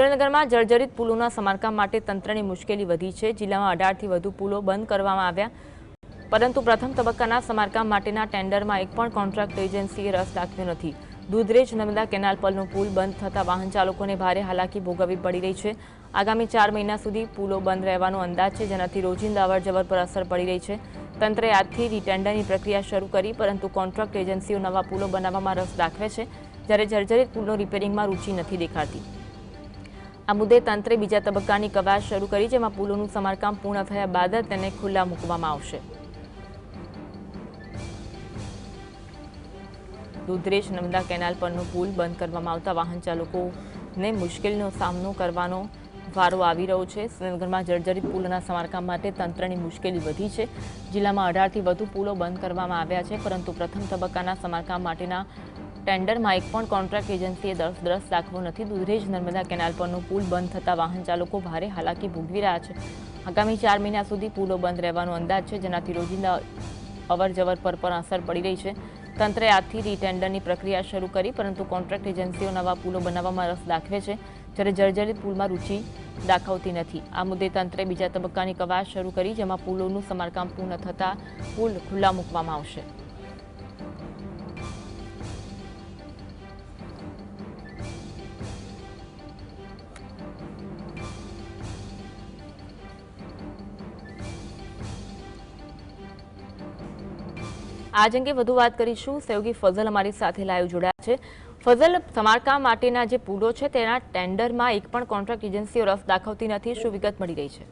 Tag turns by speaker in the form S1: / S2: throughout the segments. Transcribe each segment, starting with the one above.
S1: સુરેન્દ્રનગરમાં જર્જરિત પુલોના સમારકામ માટે તંત્રની મુશ્કેલી વધી છે. જિલ્લામાં અઢારથી વધુ પુલો બંધ કરવામાં આવ્યા. પરંતુ પ્રથમ તબક્કાના સમારકામ માટેના ટેન્ડરમાં એક પણ કોન્ટ્રાક્ટ એજન્સીએ રસ દાખવ્યો નથી. દૂધરેજ નર્મદા કેનાલ પરનો પુલ બંધ થતાં વાહન ચાલકોને ભારે હાલાકી ભોગવવી પડી રહી છે. આગામી ચાર મહિના સુધી પુલો બંધ રહેવાનો અંદાજ છે, જેનાથી રોજિંદા અવરજવર પર અસર પડી રહી છે. તંત્રે આજથી રીટેન્ડરની પ્રક્રિયા શરૂ કરી, પરંતુ કોન્ટ્રાક્ટ એજન્સીઓ નવા પુલો બનાવવામાં રસ દાખવે છે, જ્યારે જર્જરિત પુલનો રિપેરિંગમાં રૂચિ નથી દેખાડતી આ મુદ્દે તંત્રે બીજા તબક્કાની કવાયત શરૂ કરી, જેમાં પુલોનું સમારકામ પૂર્ણ થયા બાદ તેને ખુલ્લા મૂકવામાં આવશે. દૂધરેજ નર્મદા કેનાલ પરનો પુલ બંધ કરવામાં આવતા વાહન ચાલકોને મુશ્કેલીનો સામનો કરવાનો વારો આવી રહ્યો છે. સુરેન્દ્રનગરમાં જર્જરિત પુલોના સમારકામ માટે તંત્રની મુશ્કેલી વધી છે. જિલ્લામાં અઢારથી વધુ પુલો બંધ કરવામાં આવ્યા છે, પરંતુ પ્રથમ તબક્કાના સમારકામ માટેના ટેન્ડરમાં એક પણ કોન્ટ્રાક્ટ એજન્સીએ દસ દરસ દાખવો નથી. દુધરેજ નર્મદા કેનાલ પરનો પુલ બંધ થતાં વાહન ચાલકો ભારે હાલાકી ભોગવી રહ્યા છે. આગામી ચાર મહિના સુધી પુલો બંધ રહેવાનો અંદાજ છે, જેનાથી રોજિંદા અવરજવર પર પણ અસર પડી રહી છે. તંત્રે આજથી રીટેન્ડરની પ્રક્રિયા શરૂ કરી, પરંતુ કોન્ટ્રાક્ટ એજન્સીઓ નવા પુલો બનાવવામાં રસ દાખવે છે. જ્યારે જર્જરિત પુલમાં રૂચિ દાખવતી નથી. આ મુદ્દે તંત્રે બીજા તબક્કાની કવાયત શરૂ કરી, જેમાં પુલોનું સમારકામ પૂર્ણ થતાં પુલ ખુલ્લા મૂકવામાં આવશે. આજ અંગે વધુ વાત કરીશું. સહયોગી ફઝલ અમારી સાથે લાઈવ જોડાયા છે. ફઝલ, સમારકામ માટેના જે પુલો છે, તેના ટેન્ડરમાં એક પણ કોન્ટ્રાક્ટ એજન્સીઓ રસ દાખવતી નથી. શું વિગત મળી રહી છે?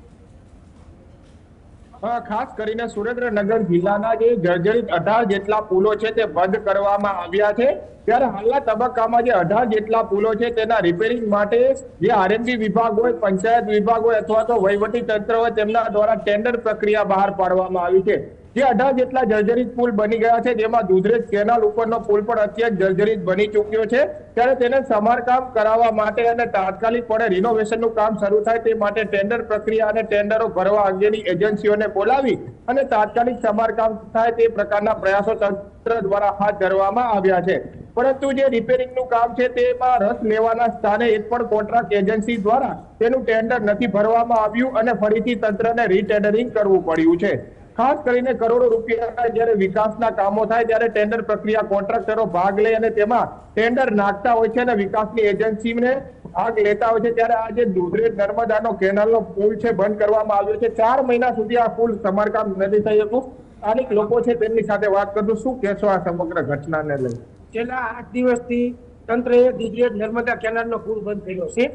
S2: ખાસ કરીને સુરેન્દ્રનગર જિલ્લાના જે જર્જરિત અઢાર જેટલા પુલો છે, તે બંધ કરવામાં આવ્યા છે. ત્યારે હાલના તબક્કામાં જે અઢાર જેટલા પુલો છે, તેના રિપેરિંગ માટે જે આરએનબી વિભાગ હોય, પંચાયત વિભાગ હોય અથવા તો વહીવટી તંત્ર હોય, તેમના દ્વારા ટેન્ડર પ્રક્રિયા બહાર પાડવામાં આવી છે. જે અઢાર જેટલા જર્જરિત પુલ બની ગયા છે, જેમાં દુધરેજ કેનાલ ઉપરનો પુલ પણ અત્યંત જર્જરિત બની ચૂક્યો છે. ત્યારે તેને સમારકામ કરાવવા માટે અને તાત્કાલિકપણે રિનોવેશનનું કામ શરૂ થાય તે માટે ટેન્ડર પ્રક્રિયા અને ટેન્ડરો ભરવા અંગેની એજન્સીઓને બોલાવી અને તાત્કાલિક સમારકામ થાય તે પ્રકારના પ્રયાસો તંત્ર દ્વારા હાથ ધરવામાં આવ્યા છે. પરંતુ જે રિપેરિંગનું કામ છે તેમાં રસ લેવાના સ્થાને એક પણ કોન્ટ્રાક્ટ એજન્સી દ્વારા તેનું ટેન્ડર નથી ભરવામાં આવ્યું અને ફરીથી તંત્રને રીટેન્ડરિંગ કરવું પડ્યું છે. ખાસ કરીને કરોડો રૂપિયાના જ્યારે વિકાસના કામો થાય ત્યારે ટેન્ડર પ્રક્રિયા કોન્ટ્રાક્ટરો ભાગ લે અને તેમાં ટેન્ડર નાખતા હોય છે અને વિકાસની એજન્સીને ભાગ લેતા હોય છે. ત્યારે આ જે દુધરેજ નર્મદાનો કેનાલનો પુલ છે, બંધ કરવામાં આવ્યો છે. ચાર મહિના સુધી આ પુલ સમારકામ નથી થઈ હતું. સ્થાનિક લોકો છે, તેમની સાથે વાત કરતું શું કહેશો આ સમગ્ર ઘટનાને લઈ?
S3: છેલ્લા આઠ દિવસથી તંત્રએ દુધરેજ નર્મદા કેનાલનો પુલ બંધ થયો છે.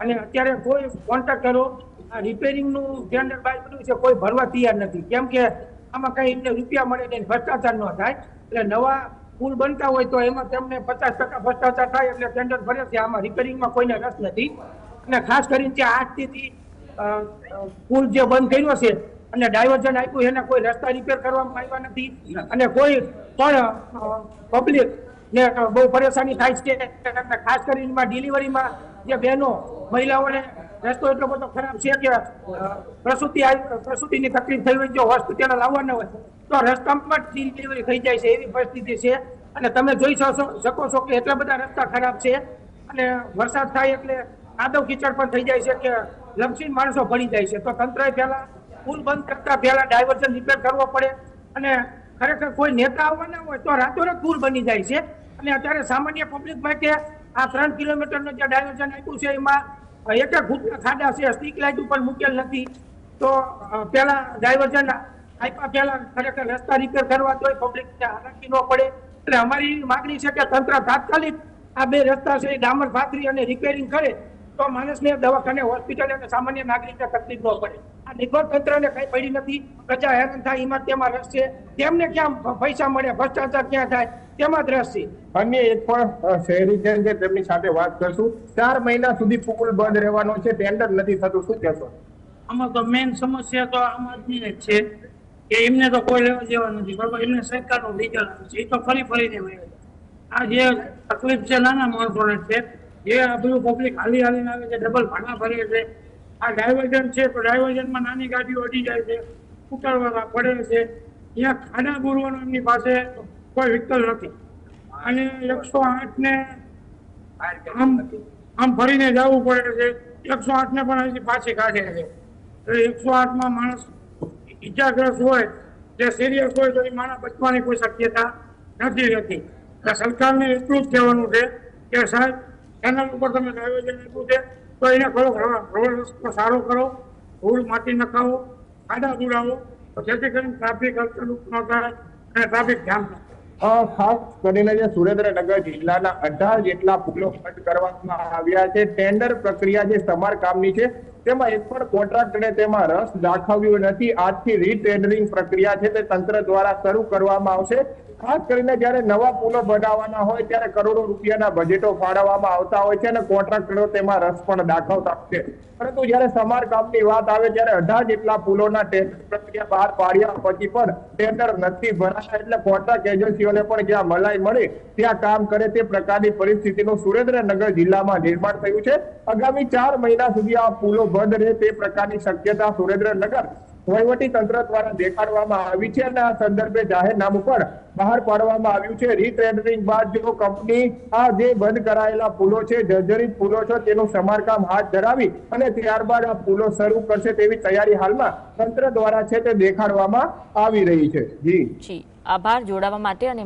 S3: અને અત્યારે કોઈ કોન્ટ્રાક્ટરો આ રિપેરિંગનું ટેન્ડર બહાર પડ્યું છે, કોઈ ભરવા તૈયાર નથી. કેમ કે આમાં કઈ એમને રૂપિયા મળે નહીં, ભ્રષ્ટાચાર ન થાય. એટલે નવા પુલ બનતા હોય તો એમાં તેમને પચાસ ટકા ભ્રષ્ટાચાર થાય એટલે ટેન્ડર ભરે છે. આમાં રિપેરિંગમાં કોઈને રસ નથી. અને ખાસ કરીને જે આજથી પુલ જે બંધ કર્યો છે અને ડાયવર્ઝન આપ્યું, એને કોઈ રસ્તા રિપેર કરવામાં આવ્યા નથી. અને કોઈ પણ પબ્લિક ને બહુ પરેશાની થાય છે. ખાસ કરીને ડિલિવરીમાં જે બહેનો, મહિલાઓને રસ્તો એટલો બધો ખરાબ છે કે પ્રસૂતિ પ્રસૂતિની તકલીફ થઈ હોય જો હોસ્પિટલ લાવવાના હોય, તો રસ્તામાં જ ડિલિવરી થઈ જાય છે, એવી પરિસ્થિતિ છે. અને તમે જોઈ શકો છો કે એટલા બધા રસ્તા ખરાબ છે. અને વરસાદ થાય એટલે આદવ કીચડ પણ થઈ જાય છે કે લપસીને માણસો ભળી જાય છે. તો તંત્રએ પહેલા પુલ બંધ કરતા પહેલા ડાયવર્ઝન રિપેર કરવો પડે. અને ખરેખર કોઈ નેતા આવવાના હોય તો રાતોરાત પુલ બની જાય છે. અને અત્યારે સામાન્ય પબ્લિક માટે આ ત્રણ કિલોમીટરનું જે ડાયવર્ઝન આપ્યું છે, એમાં એક એક ઘૂંટના ખાડા છે? સ્ટીક લાઇટ ઉપર મૂકેલ નથી. તો પેલા ડાયવર્ઝન આપ્યા પેલા ખરેખર રસ્તા રિપેર કરવા જોઈએ પબ્લિક હાલાકી ન પડે. એટલે અમારી માગણી છે કે તંત્ર તાત્કાલિક આ બે રસ્તા છે ડામર ફાતરી અને રિપેરિંગ કરે. તો માણસને દવાખાને હોસ્પિટલ અને સામાન્ય નાગરિકને તકલીફ ન પડે. આ નિર્ભર તંત્રને કઈ પડી નથી. પ્રજા હેરાન થાય એમાં તેમાં રસ છે. તેમને ક્યાં પૈસા મળે ભ્રષ્ટાચાર ક્યાં થાય તેમાં જ રસ છે.
S2: અન્ય એક પણ શહેરીજન છે તેમની સાથે વાત કરશું. ચાર મહિના સુધી પુકુલ બંધ રહેવાનો છે ટેન્ડર નથી થતું. શું કહેશો?
S4: આમાં તો મેઇન સમસ્યા તો આમ આદમીને જ છે. કે એમને તો કોઈ લેવા દેવા નથી. બરોબર એમને સરકારનું રિઝલ્ટ આવે છે. એ તો ફરી ફરીને મળે. આ જે તકલીફ છે નાના માણસોને છે જે આ બધું પબ્લિક હાલી હાલીને આવે છે ડબલ ભાડા ભરે છે. આ ડાયવર્ઝન છે તો ડાયવર્ઝનમાં નાની ગાડીઓ અડી જાય છે ઉતારવા પડે છે. અહીંયા ખાડા પૂરવાનો એમની પાસે કોઈ વિકલ્પ નથી. અને એકસો આઠ ને આમ આમ ફરીને જવું પડે છે. એકસો આઠ ને પણ હજી પાછી કાઢે છે. એટલે એકસો આઠમાં માણસ ઈજાગ્રસ્ત હોય, જે સિરિયસ હોય તો એ માણસ બચવાની કોઈ શક્યતા નથી રહેતી. એટલે સરકારને એટલું જ કહેવાનું છે કે સાહેબ ચેનલ ઉપર તમે આયોજન આપ્યું છે, તો એને કરો રસ્તો સારો કરો ધૂળ માટી નખાવો ખાડા બુડાવો જેથી કરીને ટ્રાફિક અડચણ ન થાય અને ટ્રાફિક જામ ન
S2: ખાસ કરીને જે સુરેન્દ્રનગર જિલ્લાના અઢાર જેટલા પુલો બંધ કરવામાં આવ્યા છે ટેન્ડર પ્રક્રિયા જે સમારકામની છે તેમાં એક પણ કોન્ટ્રાક્ટરે તેમાં રસ દાખવ્યો નથી. આજથી રીટેન્ડરિંગ પ્રક્રિયા છે તે તંત્ર દ્વારા શરૂ કરવામાં આવશે. ખાસ કરીને જ્યારે નવા પુલો બનાવવાના હોય ત્યારે કરોડો રૂપિયાના બજેટો ફાળવવામાં આવતા હોય છે અને કોન્ટ્રાક્ટરો તેમાં રસ પણ દાખવતા છે. પરંતુ જ્યારે સમારકામની વાત આવે ત્યારે અઢાર જેટલા પુલોના ટેન્ડર પ્રક્રિયા બહાર પાડ્યા પછી પણ ટેન્ડર નથી ભરાયા એટલે કોન્ટ્રાક્ટ એજન્સીઓને પણ જ્યાં મલાઈ મળે, ત્યાં કામ કરે તે પ્રકારની પરિસ્થિતિનું સુરેન્દ્રનગર જિલ્લામાં નિર્માણ થયું છે. આગામી ચાર મહિના સુધી આ પુલો બંધ રહે તે પ્રકારની શક્યતા સુરેન્દ્રનગર વહીવટી તંત્ર દ્વારા દેખાડવામાં આવી છે અને આ સંદર્ભે જાહેરનામું પણ બહાર પાડવામાં આવ્યું છે. રીટેન્ડરિંગ બાદ જો કંપની આ જે બંધ કરાયેલા પુલો છે, જર્જરિત પુલો છે, તેનું સમારકામ હાથ ધરાવી અને ત્યારબાદ આ પુલો શરૂ કરશે તેવી તૈયારી હાલમાં તંત્ર દ્વારા છે તે દેખાડવામાં આવી રહી છે. જી.
S1: આભાર. જોડાવા માટે અને